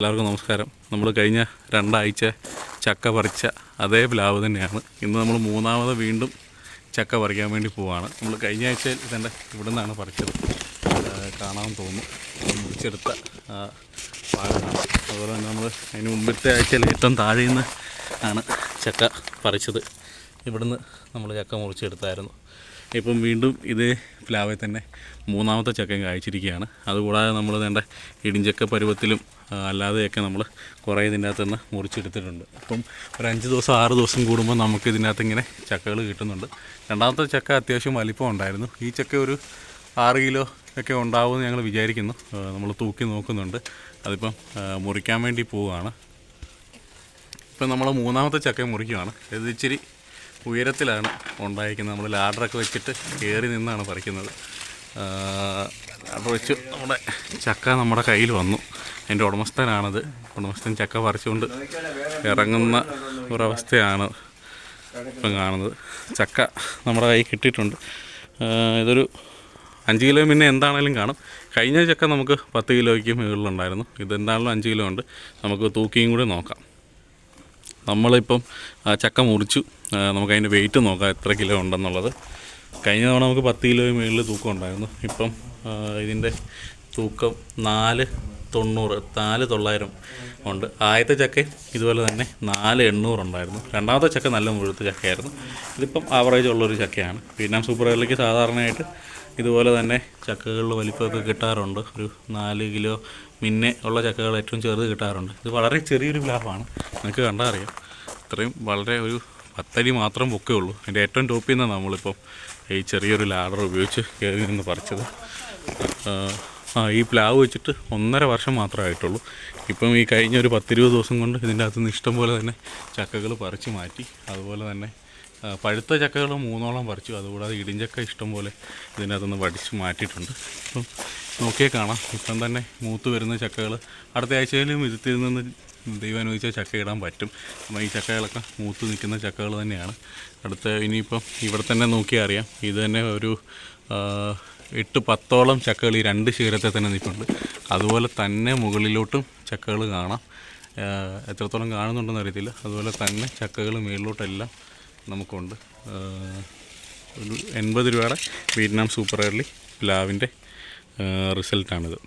എല്ലാവർക്കും നമസ്കാരം. നമ്മൾ കഴിഞ്ഞ രണ്ടാഴ്ച ചക്ക പറിച്ച അതേ പ്ലാവ് തന്നെയാണ്. ഇന്ന് നമ്മൾ മൂന്നാമത് വീണ്ടും ചക്ക പറിക്കാൻ വേണ്ടി പോവാണ്. നമ്മൾ കഴിഞ്ഞ ആഴ്ച ഇതെന്റെ ഇവിടെ നിന്നാണ് പറിച്ചത് കാണാൻ തോന്നുന്നു മുറിച്ചെടുത്ത ഭാഗമാണ് അതുപോലെ തന്നെ നമ്മൾ അതിന് മുമ്പത്തെ ആഴ്ചയിൽ ഏറ്റവും താഴെ നിന്ന് ആണ് ചക്ക പറിച്ചത്. ഇവിടുന്ന് നമ്മൾ ചക്ക മുറിച്ചെടുത്തായിരുന്നു. ഇപ്പം വീണ്ടും ഇതേ പ്ലാവിൽ തന്നെ മൂന്നാമത്തെ ചക്കയും കായ്ച്ചിരിക്കുകയാണ്. അതുകൂടാതെ നമ്മൾ വേണ്ട ഇടിഞ്ചക്ക പരുവത്തിലും അല്ലാതെയൊക്കെ നമ്മൾ കുറേ ഇതിന്റെ അകത്ത് നിന്ന് മുറിച്ചെടുത്തിട്ടുണ്ട്. അപ്പം ഒരു അഞ്ച് ദിവസം ആറ് ദിവസം കൂടുമ്പോൾ നമുക്ക് ഇതിന്റെ അകത്ത് ഇങ്ങനെ ചക്കകൾ കിട്ടുന്നുണ്ട്. രണ്ടാമത്തെ ചക്ക അത്യാവശ്യം വലിപ്പം ഉണ്ടായിരുന്നു. ഈ ചക്ക ഒരു ആറ് കിലോ ഒക്കെ ഉണ്ടാവുമെന്ന് ഞങ്ങൾ വിചാരിക്കുന്നു. നമ്മൾ തൂക്കി നോക്കുന്നുണ്ട്. അതിപ്പം മുറിക്കാൻ വേണ്ടി പോവുകയാണ്. ഇപ്പം നമ്മൾ മൂന്നാമത്തെ ചക്ക മുറിക്കുകയാണ്. ഇത് ഇച്ചിരി ഉയരത്തിലാണ് ഉണ്ടായിരിക്കുന്നത്. നമ്മൾ ലാഡറൊക്കെ വെച്ചിട്ട് കയറി നിന്നാണ് പറിക്കുന്നത്. ലാഡർ വെച്ച് നമ്മുടെ ചക്ക നമ്മുടെ കയ്യിൽ വന്നു. അതിന്റെ ഉടമസ്ഥനാണത്. ഉടമസ്ഥൻ ചക്ക പറിച്ചുകൊണ്ട് ഇറങ്ങുന്ന ഒരവസ്ഥയാണ് ഇപ്പം കാണുന്നത്. ചക്ക നമ്മുടെ കയ്യിൽ കിട്ടിയിട്ടുണ്ട്. ഇതൊരു അഞ്ച് കിലോ പിന്നെ എന്താണേലും കാണും. കഴിഞ്ഞ ചക്ക നമുക്ക് പത്ത് കിലോയ്ക്ക് മുകളിലുണ്ടായിരുന്നു. ഇതെന്താണെങ്കിലും അഞ്ച് കിലോ ഉണ്ട്. നമുക്ക് തൂക്കിയും കൂടി നോക്കാം. നമ്മളിപ്പം ചക്ക മുറിച്ചു. ആ, നമുക്ക് അതിന്റെ വെയിറ്റ് നോക്കാം എത്ര കിലോ ഉണ്ടെന്നുള്ളത്. കഴിഞ്ഞ തവണ നമുക്ക് പത്ത് കിലോ മുകളിൽ തൂക്കം ഉണ്ടായിരുന്നു. ഇപ്പം ഇതിന്റെ തൂക്കം നാല് തൊണ്ണൂറ് നാല് തൊള്ളായിരം ഉണ്ട്. ആദ്യത്തെ ചക്ക ഇതുപോലെ തന്നെ നാല് എണ്ണൂറുണ്ടായിരുന്നു രണ്ടാമത്തെ ചക്ക നല്ല മുഴുത്ത ചക്കയായിരുന്നു. ഇതിപ്പം ആവറേജ് ഉള്ളൊരു ചക്കയാണ്. വിയറ്റ്നാം സൂപ്പർ എയറിലേക്ക് സാധാരണയായിട്ട് ഇതുപോലെ തന്നെ ചക്കകളിൽ വലിപ്പമൊക്കെ കിട്ടാറുണ്ട്. ഒരു നാല് കിലോ മിന്നെ ഉള്ള ചക്കകൾ ഏറ്റവും ചെറുത് കിട്ടാറുണ്ട്. ഇത് വളരെ ചെറിയൊരു പ്ലാവാണ് നിങ്ങൾക്ക് കണ്ടാൽ അറിയാം. ഇത്രയും വളരെ ഒരു പത്തരി മാത്രം പൊക്കേ ഉള്ളൂ. അതിന്റെ ഏറ്റവും ടോപ്പിൽ നിന്നാണ് നമ്മളിപ്പം ഈ ചെറിയൊരു ലാഡർ ഉപയോഗിച്ച് കയറി നിന്ന് പറിച്ചത്. ഈ പ്ലാവ് വെച്ചിട്ട് ഒന്നര വർഷം മാത്രമേ ആയിട്ടുള്ളൂ. ഇപ്പം ഈ കഴിഞ്ഞ ഒരു പത്തിരുപത് ദിവസം കൊണ്ട് ഇതിന്റെ അകത്ത് നിന്ന് ഇഷ്ടം പോലെ തന്നെ ചക്കകൾ പറിച്ച് മാറ്റി അതുപോലെ തന്നെ പഴുത്ത ചക്കകൾ മൂന്നോളം പറിച്ചു. അതുകൂടാതെ ഇടിഞ്ചക്ക ഇഷ്ടം പോലെ ഇതിനകത്തുനിന്ന് വടിച്ച് മാറ്റിയിട്ടുണ്ട്. അപ്പം നോക്കിയാൽ കാണാം. ഇപ്പം തന്നെ മൂത്ത് വരുന്ന ചക്കകൾ. അടുത്ത ആഴ്ചയിലും ഇതിൽ നിന്ന് ദൈവം അനുവദിച്ചാൽ ചക്ക ഇടാൻ പറ്റും. അപ്പം ഈ ചക്കകളൊക്കെ മൂത്ത് നിൽക്കുന്ന ചക്കകൾ തന്നെയാണ്. അടുത്ത ഇനിയിപ്പം ഇവിടെ തന്നെ നോക്കിയാൽ അറിയാം. ഇത് തന്നെ ഒരു എട്ട് പത്തോളം ചക്കകൾ ഈ രണ്ട് ശിഖരത്തെ തന്നെ നിൽപ്പുണ്ട്. അതുപോലെ തന്നെ മുകളിലോട്ടും ചക്കകൾ കാണാം. എത്രത്തോളം കാണുന്നുണ്ടെന്ന് അറിയത്തില്ല. അതുപോലെ തന്നെ ചക്കകൾ മുകളിലോട്ടെല്ലാം നമുക്കുണ്ട്. ഒരു എൺപത് രൂപയുടെ വിയറ്റ്നാം സൂപ്പർ എയർലി പ്ലാവിന്റെ റിസൾട്ടാണിത്.